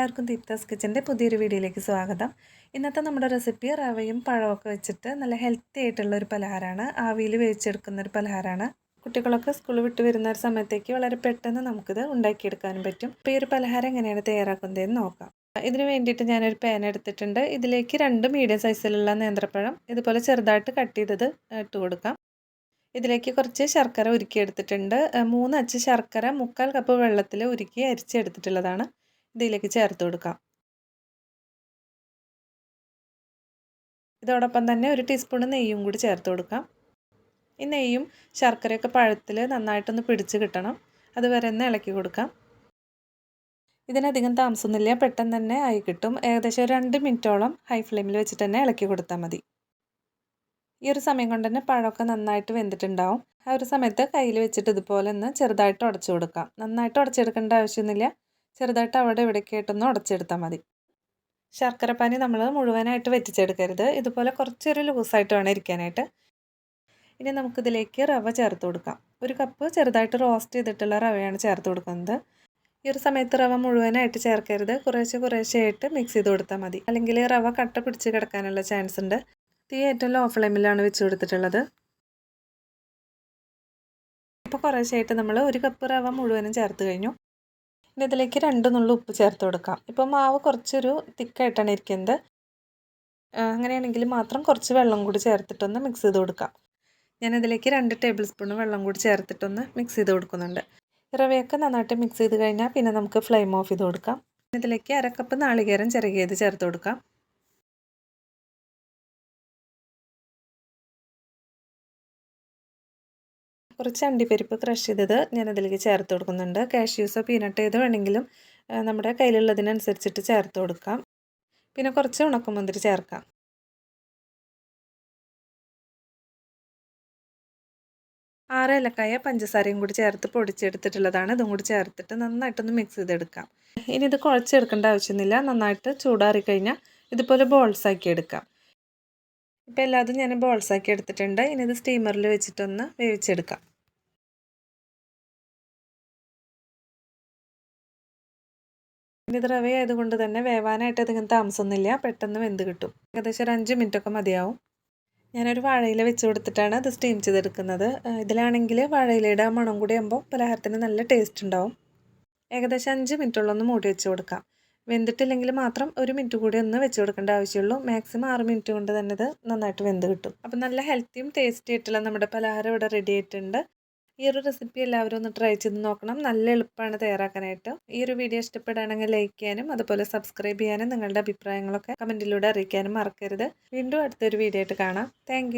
എല്ലാവർക്കും ദീപ്താസ് കിച്ചന്റെ പുതിയൊരു വീഡിയോയിലേക്ക് സ്വാഗതം. ഇന്നത്തെ നമ്മുടെ റെസിപ്പി റവയും പഴമൊക്കെ വെച്ചിട്ട് നല്ല ഹെൽത്തി ആയിട്ടുള്ള ഒരു പലഹാരമാണ്. ആവിയിൽ വേവിച്ചെടുക്കുന്ന ഒരു പലഹാരമാണ്. കുട്ടികളൊക്കെ സ്കൂൾ വിട്ട് വരുന്ന ഒരു സമയത്തേക്ക് വളരെ പെട്ടെന്ന് നമുക്കിത് ഉണ്ടാക്കിയെടുക്കാനും പറ്റും. അപ്പോൾ ഈ ഒരു പലഹാരം എങ്ങനെയാണ് തയ്യാറാക്കുന്നതെന്ന് നോക്കാം. ഇതിന് വേണ്ടിയിട്ട് ഞാനൊരു പാൻ എടുത്തിട്ടുണ്ട്. ഇതിലേക്ക് രണ്ട് മീഡിയം സൈസിലുള്ള നേന്ത്രപ്പഴം ഇതുപോലെ ചെറുതായിട്ട് കട്ട് ചെയ്തത് ഇട്ട് കൊടുക്കാം. ഇതിലേക്ക് കുറച്ച് ശർക്കര ഉരുക്കി എടുത്തിട്ടുണ്ട് മൂന്ന് അച്ച് ശർക്കര മുക്കാൽ കപ്പ് വെള്ളത്തിൽ ഉരുക്കി അരിച്ചെടുത്തിട്ടുള്ളതാണ്. ഇതിലേക്ക് ചേർത്ത് കൊടുക്കാം. ഇതോടൊപ്പം തന്നെ ഒരു ടീസ്പൂൺ നെയ്യും കൂടി ചേർത്ത് കൊടുക്കാം. ഈ നെയ്യും ശർക്കരയൊക്കെ പഴത്തിൽ നന്നായിട്ടൊന്ന് പിടിച്ച് കിട്ടണം. അതുവരെ ഒന്ന് ഇളക്കി കൊടുക്കാം. ഇതിനധികം താമസമൊന്നുമില്ല. പെട്ടെന്ന് തന്നെ ആയി കിട്ടും. ഏകദേശം രണ്ട് മിനിറ്റോളം ഹൈ ഫ്ലെയിമിൽ വെച്ചിട്ട് തന്നെ ഇളക്കി കൊടുത്താൽ മതി. ഈ ഒരു സമയം കൊണ്ട് തന്നെ പഴമൊക്കെ നന്നായിട്ട് വെന്തിട്ടുണ്ടാവും. ആ ഒരു സമയത്ത് കയ്യിൽ വെച്ചിട്ട് ഇതുപോലെ ഒന്ന് ചെറുതായിട്ട് ഉടച്ചു കൊടുക്കാം. നന്നായിട്ട് ഉടച്ചെടുക്കേണ്ട ആവശ്യമൊന്നുമില്ല. ചെറുതായിട്ട് അവിടെ ഇവിടെ ആയിട്ടൊന്ന് ഉടച്ചെടുത്താൽ മതി. ശർക്കരപ്പാനി നമ്മൾ മുഴുവനായിട്ട് വെറ്റിച്ചെടുക്കരുത്. ഇതുപോലെ കുറച്ചൊരു ലൂസായിട്ട് വേണം ഇരിക്കാനായിട്ട്. ഇനി നമുക്കിതിലേക്ക് റവ ചേർത്ത് കൊടുക്കാം. ഒരു കപ്പ് ചെറുതായിട്ട് റോസ്റ്റ് ചെയ്തിട്ടുള്ള റവയാണ് ചേർത്ത് കൊടുക്കുന്നത്. ഈ ഒരു സമയത്ത് റവ മുഴുവനായിട്ട് ചേർക്കരുത്. കുറേശ്ശെ കുറേശ്ശെ ആയിട്ട് മിക്സ് ചെയ്ത് കൊടുത്താൽ മതി. അല്ലെങ്കിൽ റവ കട്ട പിടിച്ച് കിടക്കാനുള്ള ചാൻസ് ഉണ്ട്. തീ ഏറ്റവും ലോ ഫ്ലെയിമിലാണ് വെച്ച് കൊടുത്തിട്ടുള്ളത്. ഇപ്പോൾ കുറേശ്ശെയായിട്ട് നമ്മൾ ഒരു കപ്പ് റവ മുഴുവനും ചേർത്ത് കഴിഞ്ഞു. ഇനി ഇതിലേക്ക് രണ്ട് നുള്ളു ഉപ്പ് ചേർത്ത് കൊടുക്കാം. ഇപ്പോൾ മാവ് കുറച്ചൊരു തിക്കായിട്ടാണ് ഇരിക്കുന്നത്. അങ്ങനെയാണെങ്കിൽ മാത്രം കുറച്ച് വെള്ളം കൂടി ചേർത്തിട്ടൊന്ന് മിക്സ് ചെയ്ത് കൊടുക്കാം. ഞാനിതിലേക്ക് രണ്ട് ടേബിൾ സ്പൂൺ വെള്ളം കൂടി ചേർത്തിട്ടൊന്ന് മിക്സ് ചെയ്ത് കൊടുക്കുന്നുണ്ട്. റവയൊക്കെ നന്നായിട്ട് മിക്സ് ചെയ്ത് കഴിഞ്ഞാൽ പിന്നെ നമുക്ക് ഫ്ലെയിം ഓഫ് ചെയ്ത് കൊടുക്കാം. ഇതിലേക്ക് അരക്കപ്പ് നാളികേരം ചിറകിയത് ചേർത്ത് കൊടുക്കാം. കുറച്ച് അണ്ടിപ്പരിപ്പ് ക്രഷ് ചെയ്തത് ഞാൻ അതിലേക്ക് ചേർത്ത് കൊടുക്കുന്നുണ്ട്. കാഷ്യൂസോ പീനട്ട് ഏത് വേണമെങ്കിലും നമ്മുടെ കയ്യിലുള്ളതിനനുസരിച്ചിട്ട് ചേർത്ത് കൊടുക്കാം. പിന്നെ കുറച്ച് ഉണക്കമുന്തിരി ചേർക്കാം. ആറ് ഏലക്കായ പഞ്ചസാരയും കൂടി ചേർത്ത് പൊടിച്ചെടുത്തിട്ടുള്ളതാണ്. ഇതും കൂടി ചേർത്തിട്ട് നന്നായിട്ടൊന്ന് മിക്സ് ചെയ്തെടുക്കാം. ഇനി ഇത് കുഴച്ചെടുക്കേണ്ട ആവശ്യമൊന്നുമില്ല നന്നായിട്ട് ചൂടാറി കഴിഞ്ഞാൽ ഇതുപോലെ ബോൾസാക്കി എടുക്കാം ഇപ്പോൾ എല്ലാതും ഞാൻ ബോൾസാക്കി എടുത്തിട്ടുണ്ട്. ഇനി ഇത് സ്റ്റീമറിൽ വെച്ചിട്ടൊന്ന് വേവിച്ചെടുക്കാം. ഇത് റവ ആയതുകൊണ്ട് തന്നെ വേവാനായിട്ട് അധികം താമസമൊന്നുമില്ല. പെട്ടെന്ന് വെന്ത് കിട്ടും. ഏകദേശം ഒരു അഞ്ച് മിനിറ്റൊക്കെ മതിയാവും. ഞാനൊരു വാഴയില വെച്ച് കൊടുത്തിട്ടാണ് അത് സ്റ്റീം ചെയ്തെടുക്കുന്നത്. ഇതിലാണെങ്കിൽ വാഴയിലയുടെ മണം കൂടി ആകുമ്പോൾ പലഹാരത്തിന് നല്ല ടേസ്റ്റ് ഉണ്ടാവും. ഏകദേശം അഞ്ച് മിനിറ്റുള്ളൊന്ന് മൂടി വെച്ച് കൊടുക്കാം. വെന്തിട്ടില്ലെങ്കിൽ മാത്രം ഒരു മിനിറ്റ് കൂടി ഒന്ന് വെച്ച് കൊടുക്കേണ്ട ആവശ്യമുള്ളൂ. മാക്സിമം ആറ് മിനിറ്റ് കൊണ്ട് തന്നെ ഇത് നന്നായിട്ട് വെന്ത് കിട്ടും. അപ്പം നല്ല ഹെൽത്തിയും ടേസ്റ്റി ആയിട്ടുള്ള നമ്മുടെ പലഹാരം ഇവിടെ റെഡി ആയിട്ടുണ്ട്. ഈ ഒരു റെസിപ്പി എല്ലാവരും ഒന്ന് ട്രൈ ചെയ്ത് നോക്കണം. നല്ല എളുപ്പമാണ് തയ്യാറാക്കാനായിട്ട്. ഈ ഒരു വീഡിയോ ഇഷ്ടപ്പെടുകയാണെങ്കിൽ ലൈക്ക് ചെയ്യാനും അതുപോലെ സബ്സ്ക്രൈബ് ചെയ്യാനും നിങ്ങളുടെ അഭിപ്രായങ്ങളൊക്കെ കമന്റിലൂടെ അറിയിക്കാനും മറക്കരുത്. വീണ്ടും അടുത്തൊരു വീഡിയോ ആയിട്ട് കാണാം. താങ്ക്